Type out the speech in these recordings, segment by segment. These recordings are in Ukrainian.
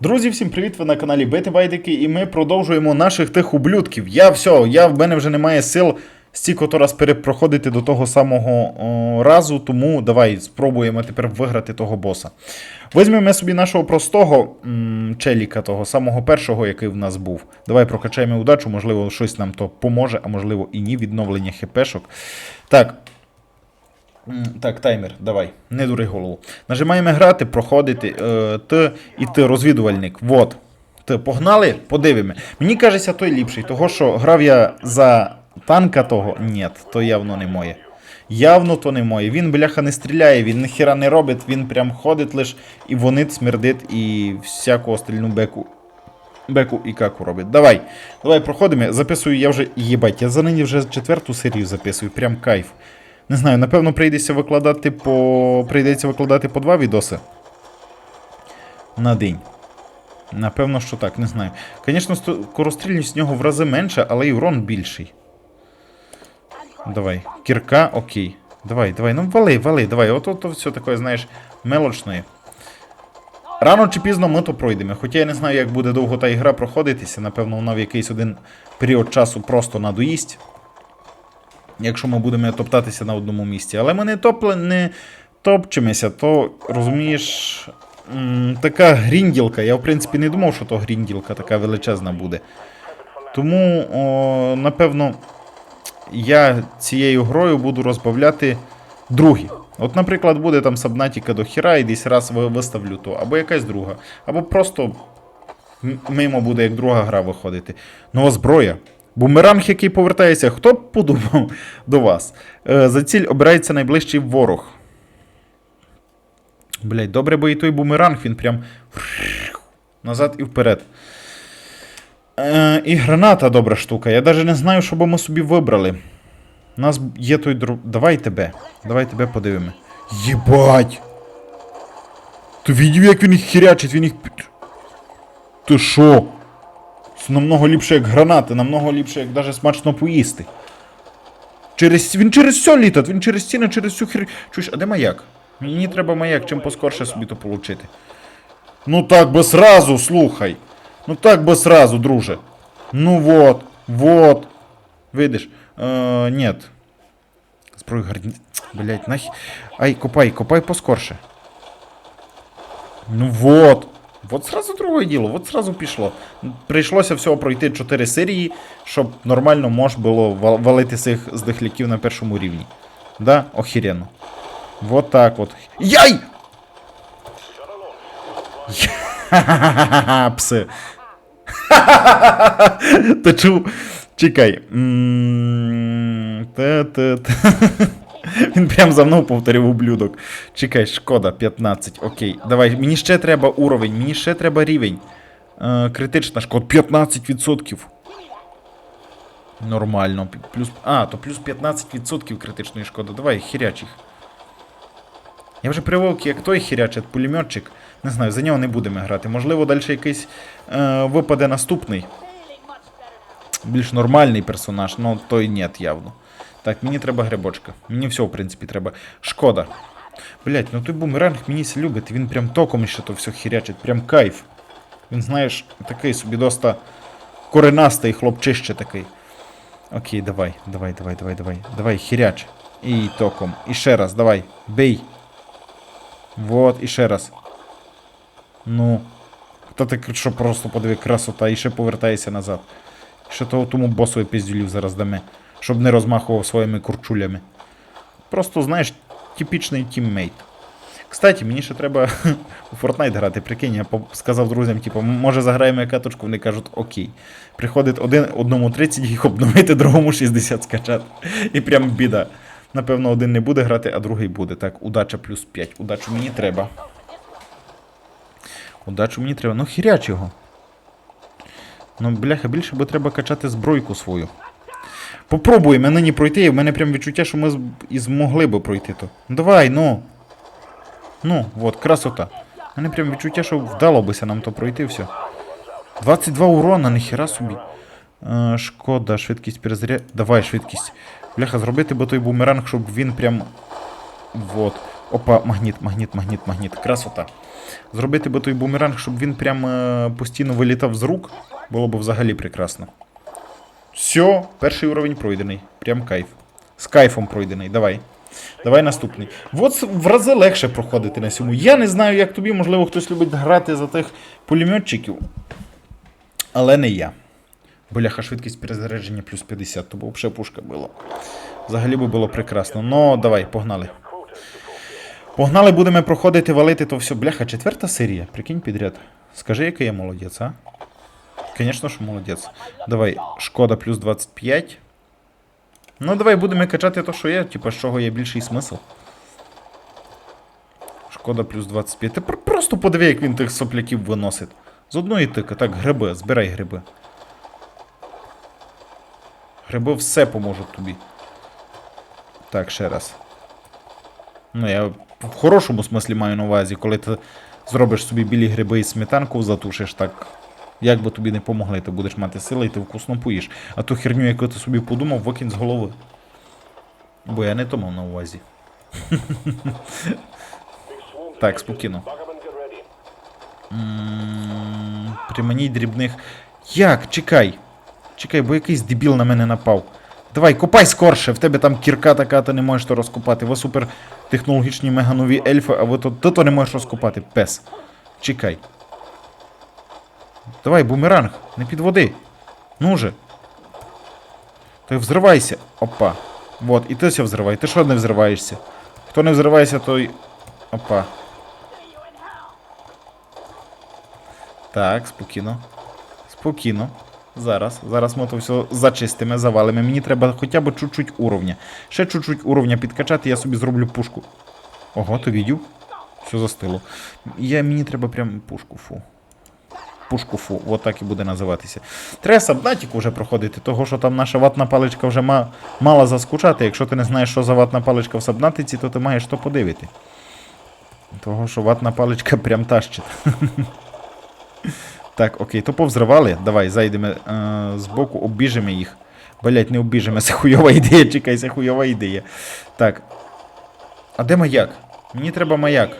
Друзі, всім привіт! Ви на каналі Бити Байдики, і ми продовжуємо наших тих ублюдків. Я все, я в мене вже немає сил стільки раз перепроходити до того самого о, разу, тому давай спробуємо тепер виграти того боса. Візьмемо собі нашого простого м, челіка, того самого першого, який в нас був. Давай прокачаємо удачу, можливо, щось нам то поможе, а можливо і ні, відновлення хпшок. Так, Так, таймер, давай, не дури голову. Нажимаємо грати, проходити. Е, Т і Т, розвідувальник. Вот. Т, погнали, подивимо. Мені кажеться, той ліпший, того що грав я за танка того. Ні, то явно не моє. Явно то не моє. Він, бляха, не стріляє, він ніхіра не робить, він прям ходить лиш і вонить, смердить і всяку остальну беку. Беку і каку робить. Давай, давай проходимо. Записую я вже. Єбать, я за нині вже четверту серію записую, прям кайф. Не знаю, напевно, прийдеться викладати по. Прийдеться викладати по два відоси на день. Напевно, що так, не знаю. Звісно, скорострільність з нього в рази менша, але і урон більший. Давай. Кірка, окей. Давай, давай, ну вали, вали, давай. Ото то все таке, знаєш, мелочне. Рано чи пізно ми то пройдемо. Хоча я не знаю, як буде довго та ігра проходитися. Напевно, вона в якийсь один період часу просто надоїсть якщо ми будемо топтатися на одному місці. Але ми не, топле, не топчемося, то розумієш. Така грінділка. Я в принципі не думав, що то грінділка така величезна буде. Тому, о, напевно, я цією грою буду розбавляти другі. От, наприклад, буде там Сабнатіка до хіра і десь раз виставлю то, або якась друга. Або просто мимо буде як друга гра виходити. Нова зброя. Бумеранг, який повертається, хто б подумав до вас? Е, за ціль обирається найближчий ворог. Блять, добре, бо і той бумеранг, він прям назад і вперед. Е, і граната добра штука. Я навіть не знаю, що би ми собі вибрали. У нас є той друг. Давай тебе. Давай тебе подивимо. Єбать! Ти видів, як він їх хірячить, він їх. Ти що? Намного ліпше, як гранати, намного ліпше, як навіть смачно поїсти. Через... Він через все літать, він через стіни, через всю хер... Чуєш, а де маяк? Мені треба маяк, чим поскорше собі то получити. Ну так би сразу, слухай. Ну так би сразу, друже. Ну вот, вот. Видиш? Е, нет. Зброю гарні. Блять, нахі. Ай, копай, копай поскорше. Ну вот. Вот сразу другое діло, вот сразу пішло. Прийшлося всього пройти 4 серії, щоб нормально можна було валити цих здихляків на першому рівні. Да, охеренно. Вот так вот. Яй! Пси. Ти чув? Чекай. Та-та-та. Він прям за мною повторив ублюдок. Чекай, шкода, 15. Окей. Давай, мені ще треба уровень, мені ще треба рівень. Е, критична шкода, 15%. Нормально. Плюс. А, то плюс 15% критичної шкоди. Давай, хіряч їх. Я вже привик, як той хірячить пулеметчик. Не знаю, за нього не будемо грати. Можливо, далі якийсь е, випаде наступний. Більш нормальний персонаж, ну той нет явно. Так, мені треба грибочка. Мені все, в принципі, треба. Шкода. Блять, ну той бумеранг мені ся любить, він прям током ще то все хірячить, прям кайф. Він, знаєш, такий собі доста коренастий хлопчище такий. Окей, давай, давай, давай, давай, давай. Давай, хіряч. І током. І ще раз, давай. Бей. Вот, і ще раз. Ну. Та ти що просто подиви, красота, і ще повертаєшся назад. Ще того тому босові піздюлів зараз дамо, щоб не розмахував своїми курчулями. Просто, знаєш, типічний тіммейт. Кстати, мені ще треба у Fortnite грати, прикинь, я сказав друзям, типу, може заграємо каточку, вони кажуть окей. Приходить один, одному 30 їх обновити, другому 60 скачати. І прям біда. Напевно, один не буде грати, а другий буде. Так, удача плюс 5. Удачу мені треба. Удачу мені треба. Ну, хіряч його. Ну, бляха, більше би треба качати збройку свою. Попробуємо нині пройти, і в мене прям відчуття, що ми і змогли би пройти то. Ну, Давай, ну. Ну, от, красота. У мене прям відчуття, що вдало бися нам то пройти все. 22 урона, ніхіра собі. Е, шкода, швидкість перезаряд. Давай, швидкість. Бляха, зробити би той бумеранг, щоб він прям. Вот. Опа, магніт, магніт, магніт, магніт. Красота. Зробити би той бумеранг, щоб він прям е, постійно вилітав з рук, було б взагалі прекрасно. Все, перший уровень пройдений. Прям кайф. З кайфом пройдений. Давай. Давай наступний. От в рази легше проходити на цьому. Я не знаю, як тобі, можливо, хтось любить грати за тих пулеметчиків. Але не я. Бляха, швидкість перезарядження плюс 50, то б взагалі пушка була. Взагалі би було прекрасно. Ну, давай, погнали. Погнали, будемо проходити, валити то все. Бляха, четверта серія. Прикинь підряд. Скажи, який я молодець, а? Звісно, що молодець. Давай, шкода плюс 25. Ну, давай будемо качати то, що є, типа, з чого є більший смисл. Шкода плюс 25. Ти просто подиви, як він тих сопляків виносить. З одної тики, так, гриби, збирай гриби. Гриби все поможуть тобі. Так, ще раз. Ну, я в хорошому смислі маю на увазі, коли ти зробиш собі білі гриби і сметанку затушиш, так. Як би тобі не помогли, ти будеш мати сили і ти вкусно поїш. А ту херню, яку ти собі подумав, викинь з голови. Бо я не то мав на увазі. Так, спокійно. М, Приманіть дрібних. Як? Чекай. Чекай, бо якийсь дебіл на мене напав. Давай, копай скорше, в тебе там кірка така, ти не можеш то розкопати. Ви супер технологічні меганові ельфи, а ви то, ти то не можеш розкопати, пес. Чекай. Давай, бумеранг, не підводи. Ну же. Ти взривайся. Опа. Вот, і ти ся взривай. Ти що не взриваєшся? Хто не взривається, той. Опа. Так, спокійно. Спокійно. Зараз. Зараз ми то все зачистимо, завалимо. Мені треба хоча б чуть-чуть уровня. Ще чуть-чуть уровня підкачати, я собі зроблю пушку. Ого, ти відів? Все застило. Я, мені треба прям пушку, фу. Пушку фу, от так і буде називатися. Треба сабнатіку вже проходити, того що там наша ватна паличка вже ма, мала заскучати. Якщо ти не знаєш, що за ватна паличка в сабнатиці, то ти маєш то подивити. Того, що ватна паличка прям тащить. Так, окей, то повзривали. Давай, зайдемо е, збоку, обіжимо їх. Блять, не обіжимо, це хуйова ідея, чекай, це хуйова ідея. Так. А де маяк? Мені треба маяк.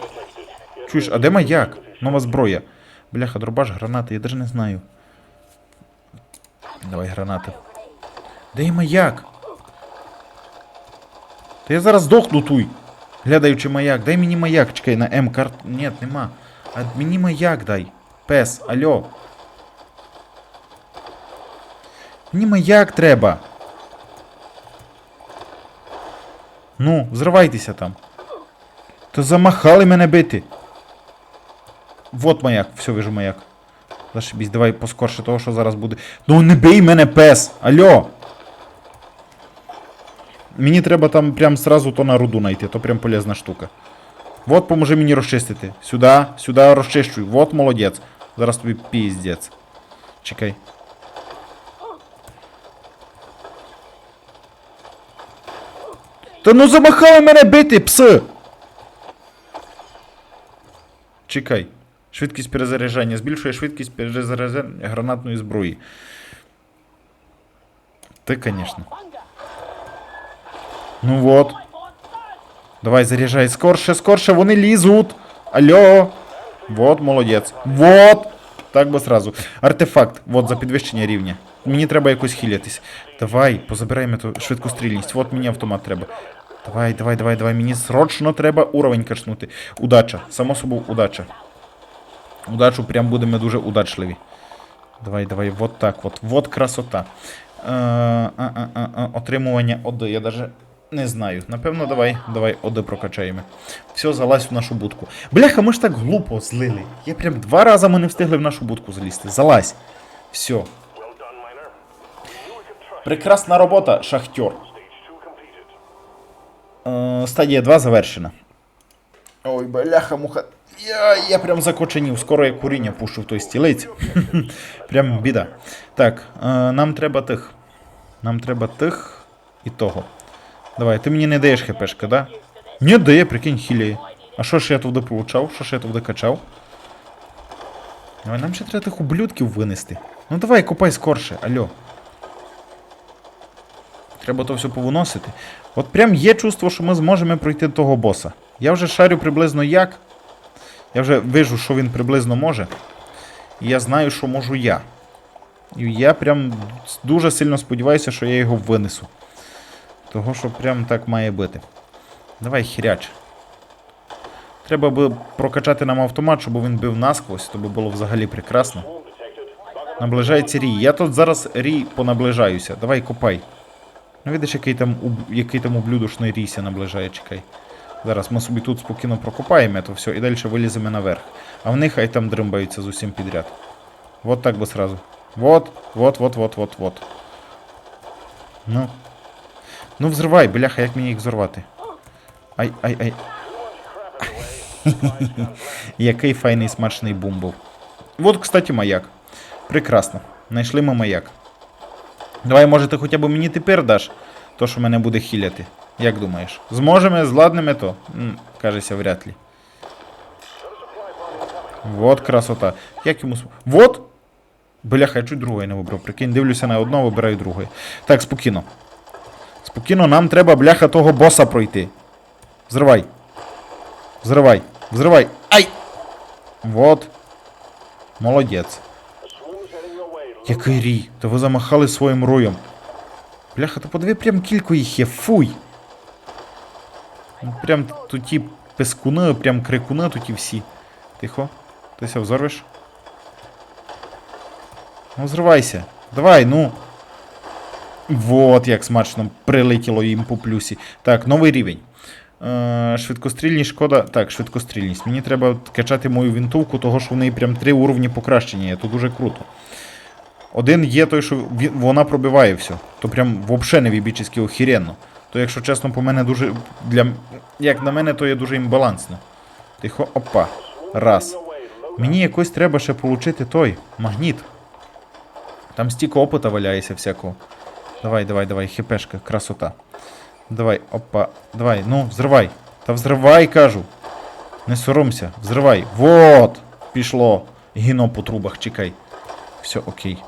Чуєш, а де маяк? Нова зброя. Бляха, дробаш, гранати, я даже не знаю. Давай гранати. Де маяк? Та я зараз здохну туй. Глядаючи маяк. Дай мені маяк, чекай, на М карт. Ні, нема. А мені маяк дай. Пес, алло. Мені маяк треба. Ну, взривайтеся там. Та замахали мене бити. Вот маяк, все, вижу маяк. Зашибісь, давай поскорше того, що зараз буде. Ну не бий мене, пес! Алло! Мені треба там прям сразу то на руду знайти, то прям полезна штука. Вот, поможи мені розчистити. Сюди, сюди розчищуй. Вот молодець. Зараз тобі піздець. Чекай. Та ну замахали мене бити, пси! Чекай. Швидкість перезаряджання. Збільшує швидкість перезаряджання гранатної зброї. Ти, звісно. Ну вот. Давай, заряджай. Скорше, скорше, вони лізуть. Алло. Вот, молодець. Вот. Так би сразу. Артефакт. Вот, за підвищення рівня. Мені треба якось хілятись. Давай, позабираємо ту швидкострільність. Вот мені автомат треба. Давай, давай, давай, давай. Мені срочно треба уровень качнути. Удача. Само собою, удача. Удачу прям будемо дуже удачливі. Давай, давай, вот так от. Вот красота. Е, а, а, а, а, отримування оди. Я даже не знаю. Напевно, давай, давай оди прокачаємо. Все, залазь в нашу будку. Бляха, ми ж так глупо злили. Я прям два рази ми не встигли в нашу будку залізти. Залазь. Все. Прекрасна робота, шахтер. Е, стадія 2 завершена. Ой, бляха, муха. Я, я прям закоченів. Скоро я куріння пушу в той стілиць. прям біда. Так, е, нам треба тих. Нам треба тих і того. Давай, ти мені не даєш хпшка, да? Не дає, прикинь, хіліє. А що ж я туди получав? Що ж я туди качав? Давай, нам ще треба тих ублюдків винести. Ну давай, копай скорше, алло. Треба то все повиносити. От прям є чувство, що ми зможемо пройти того боса. Я вже шарю приблизно як. Я вже вижу, що він приблизно може. І я знаю, що можу я. І я прям дуже сильно сподіваюся, що я його винесу. Того, що прям так має бути. Давай хіряч. Треба би прокачати нам автомат, щоб він бив насквозь, то би було взагалі прекрасно. Наближається рій. Я тут зараз рій понаближаюся. Давай копай. Ну видиш, який там, який там ублюдочний рійся наближає, чекай. Зараз ми собі тут спокійно прокопаємо то все і далі виліземо наверх. А в них хай там дримбаються з усім підряд. Вот так би сразу. Вот, вот, вот, вот, вот, вот. Ну. Ну взривай, бляха, як мені їх взорвати? Ай, ай, ай. Який файний смачний бум був. Вот, кстати, маяк. Прекрасно. Знайшли ми маяк. Давай, може, ти хоча б мені тепер даш то, що мене буде хіляти. Як думаєш? Зможемо, зладнемо то? М, кажеться, вряд ли. Вот красота. Як йому. Вот! Бляха, я чуть другої не вибрав. Прикинь, дивлюся на одного, вибираю другої. Так, спокійно. Спокійно, нам треба, бляха, того боса пройти. Взривай. Взривай. Взривай. Ай! Вот. Молодець. Який рій. Та ви замахали своїм роєм. Бляха, то подиви прям кілько їх є. Фуй. Ну, Прям тут ті пескуни, прям крикуни тут і всі. Тихо. Ти ся взорвеш? Ну, взривайся. Давай, ну. Вот як смачно прилетіло їм по плюсі. Так, новий рівень. Е, швидкострільність шкода. Так, швидкострільність. Мені треба качати мою вінтовку, того що в неї прям три уровні покращення. То дуже круто. Один є той, що вона пробиває все. То прям взагалі не вібічески охеренно. То, якщо чесно, по мене дуже. Для... Як на мене, то є дуже імбалансно. Тихо, опа. Раз. Мені якось треба ще получити той магніт. Там стільки опита валяється всякого. Давай, давай, давай, хіпешка, красота. Давай, опа, давай, ну, взривай. Та взривай, кажу. Не соромся, взривай. Вот! Пішло. Гіно по трубах, чекай. Все, окей.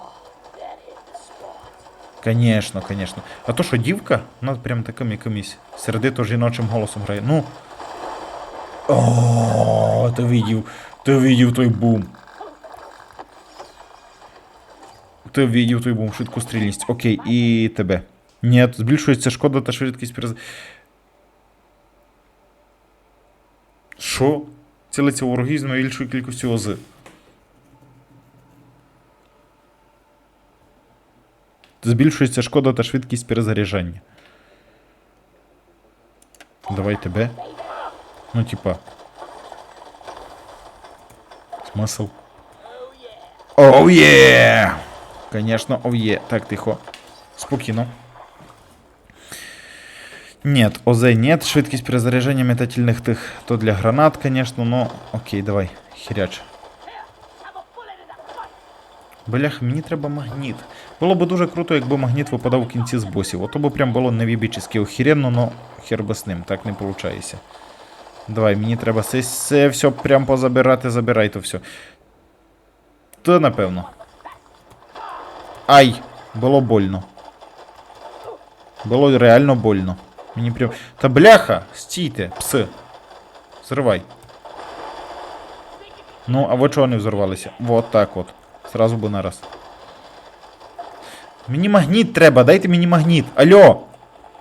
Конечно, конечно. А то що дівка? Вона прям таким якимось сердито жіночим голосом грає. Ну. О, ти видів. Ти видів той бум. Ти видів той бум, швидкострільність. Окей, і тебе. Ні, збільшується шкода та швидкість перез... Що? Цілиться вороги з найбільшою кількістю ОЗ. Збільшується шкода та швидкість перезаряджання. Давай тебе. Ну, типа. Смысл? Оу є! Конечно, оу є. Так, тихо. Спокійно. Нет, ОЗ нет. Швидкість перезарядження метательних тих. То для гранат, конечно, но окей, давай, херяч. Блях, мені треба магніт. Було б дуже круто, якби магніт випадав в кінці з босів. Ото б прям було невібічески охеренно, но хер би з ним, так не виходить. Давай, мені треба це, це все прям позабирати, забирай то все. То напевно. Ай! Було больно. Було реально больно. Мені прям. Та бляха! Стійте, пси. Зривай. Ну, а ви чого не взорвалися? Вот так от. Сразу би нараз. Мені магніт треба, дайте мені магніт. Алло!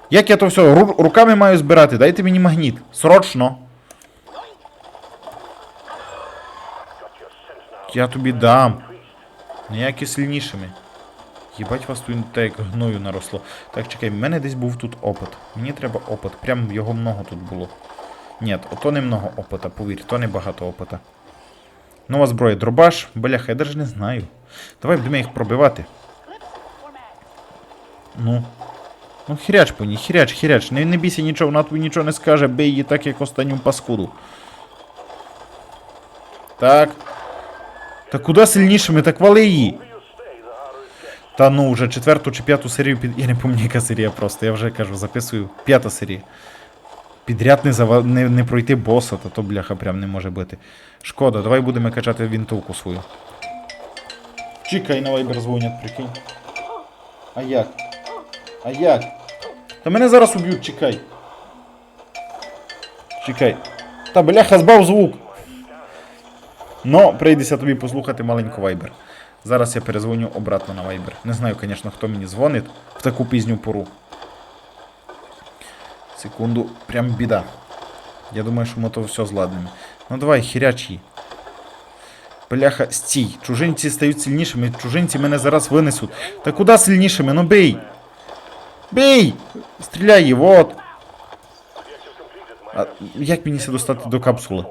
Як я то все ру- руками маю збирати? Дайте мені магніт. Срочно. Я тобі дам. Ніякі сильнішими. Їбать вас тут так як гною наросло. Так, чекай, в мене десь був тут опит. Мені треба опит. Прям його много тут було. Ні, ото не много опита, повір, то не багато опита. Нова зброя, дробаш, бляха, я навіть не знаю. Давай будемо їх пробивати. Ну. Ну, хіряч по ній, хіряч, хіряч. Не, не бійся нічого, вона тобі нічого не скаже, бий її так, як останню паскуду. Так. Та куди сильнішими, так вали її. Та ну, вже четверту чи п'яту серію під. Я не пам'ятаю, яка серія просто, я вже кажу, записую. П'ята серія. Підряд не, зава... не, не пройти боса, та то бляха прям не може бути. Шкода, давай будемо качати вінтовку свою. Чекай, на вайбер дзвонять, прикинь. А як? А як? Та мене зараз уб'ють, чекай. Чекай. Та бляха, збав звук. Ну, прийдеться тобі послухати маленько Viber. Зараз я перезвоню обратно на Viber. Не знаю, звісно, хто мені дзвонить в таку пізню пору. Секунду, прям біда. Я думаю, що ми то все зладнемо. Ну давай, хіряч. Бляха, стій. Чужинці стають сильнішими, чужинці мене зараз винесуть. Та куди сильнішими? Ну бий! Бий! Стріляй її, вот! А як мені це достати до капсули?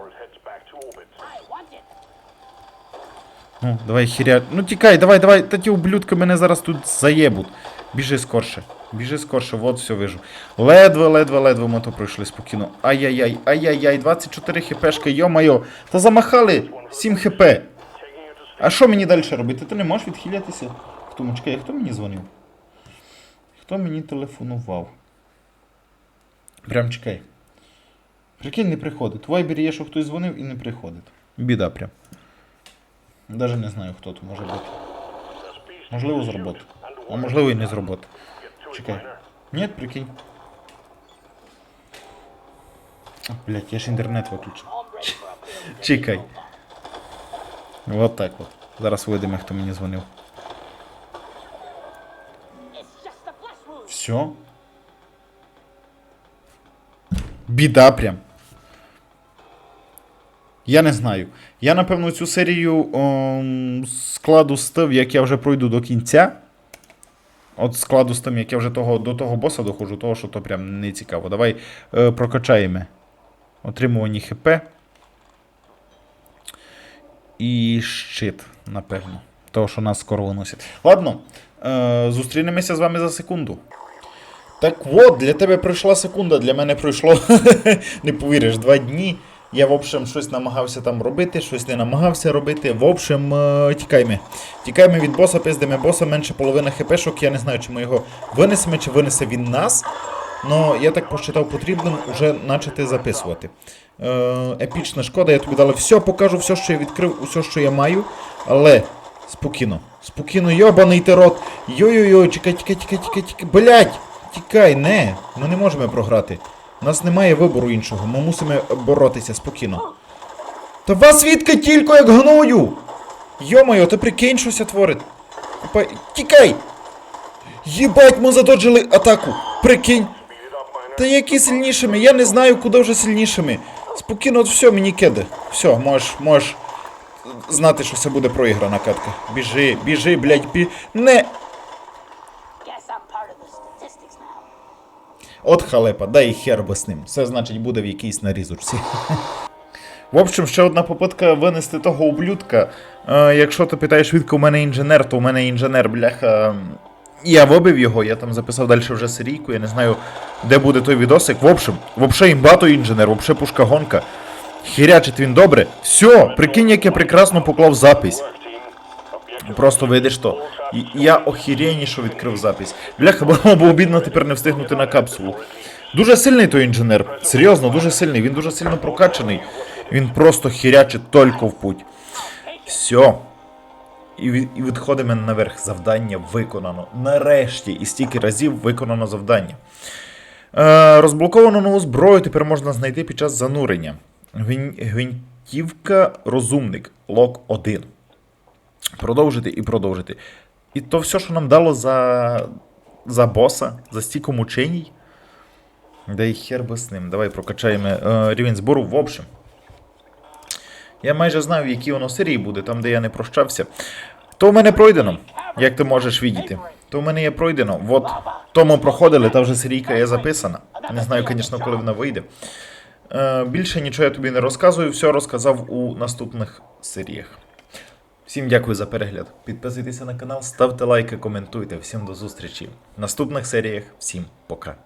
Ну, давай хіря. Ну тікай, давай, давай, та ті ублюдки мене зараз тут заєбуть. Біжи скорше. Біжи скорше, вот все вижу. Ледве, ледве, ледве ми то пройшли спокійно. Ай-яй-яй, ай-яй-яй, 24 хпшка, йо-майо. Та замахали 7 хп. А що мені далі робити? Ти не можеш відхилятися? Хто чекай, хто мені дзвонив? Хто мені телефонував? Прям чекай. Прикинь, не приходить. В Вайбері є, що хтось дзвонив і не приходить. Біда прям. Даже не знаю, хто тут може бути. Можливо, з роботи. А можливо і не з роботи. Чекай. Ні, прикинь. А, блядь, я ж інтернет виключив. Чекай. Вот так от. Зараз вийдемо, хто мені дзвонив. Все. Біда прям. Я не знаю. Я, напевно, цю серію ем, складу з тим, як я вже пройду до кінця. От складу з тим, як я вже того, до того боса доходжу, того, що то прям не цікаво. Давай е, прокачаємо. Отримувані ХП. І щит, напевно. Того, що нас скоро виносять. Ладно, е, зустрінемося з вами за секунду. Так от, для тебе пройшла секунда, для мене пройшло, не повіриш, два дні. Я, в общем, щось намагався там робити, щось не намагався робити. В общем, е, тікаймо. Тікаймо від боса, пиздимо боса, менше половини хпшок. Я не знаю, чи ми його винесемо, чи винесе він нас. Но я так посчитав потрібним уже почати записувати. Е, епічна шкода, я тобі дала все, покажу, все, що я відкрив, все, що я маю. Але спокійно, спокійно, йобаний ти рот. Йой-йой-йой, чекай, тікай, тікай, тікай, тікай. Блять! Тікай, не, ми не можемо програти. У нас немає вибору іншого, ми мусимо боротися спокійно. Та вас відки тільки як гною! Йомайо, ти прикинь, щося творить. Тікай! Єбать, ми задоджили атаку! Прикинь! Та які сильнішими? Я не знаю, куди вже сильнішими. Спокійно, от все, мені киде. Все, можеш, можеш знати, що це буде проіграна катка. Біжи, біжи, блядь, бі... Не! От халепа, дай хер би з ним. Це значить буде в якійсь нарізочці. В общем, ще одна попитка винести того ублюдка. Е, якщо ти питаєш, відки у мене інженер, то у мене інженер, бляха. Я вибив його, я там записав далі вже серійку, я не знаю, де буде той відосик. В общем, вообще імбато інженер, вообще пушка гонка. Хірячить він добре. Все, прикинь, як я прекрасно поклав запись. Просто видиш то. І я охеренніше відкрив запись. Бляха, було б обідно тепер не встигнути на капсулу. Дуже сильний той інженер. Серйозно, дуже сильний. Він дуже сильно прокачаний. Він просто хірячить тільки в путь. Все. І, відходимо наверх. Завдання виконано. Нарешті. І стільки разів виконано завдання. Е, розблоковано нову зброю тепер можна знайти під час занурення. Гвинтівка розумник. Лок 1 продовжити і продовжити. І то все, що нам дало за, за боса, за стільки мученій. Да і хер би з ним. Давай прокачаємо е, рівень збору в общем. Я майже знаю, в якій воно серії буде, там, де я не прощався. То в мене пройдено, як ти можеш видіти. То в мене є пройдено. От тому проходили, та вже серійка є записана. Не знаю, звісно, коли вона вийде. Е, більше нічого я тобі не розказую, все розказав у наступних серіях. Всім дякую за перегляд. Підписуйтеся на канал, ставте лайки, коментуйте. Всім до зустрічі в наступних серіях. Всім пока.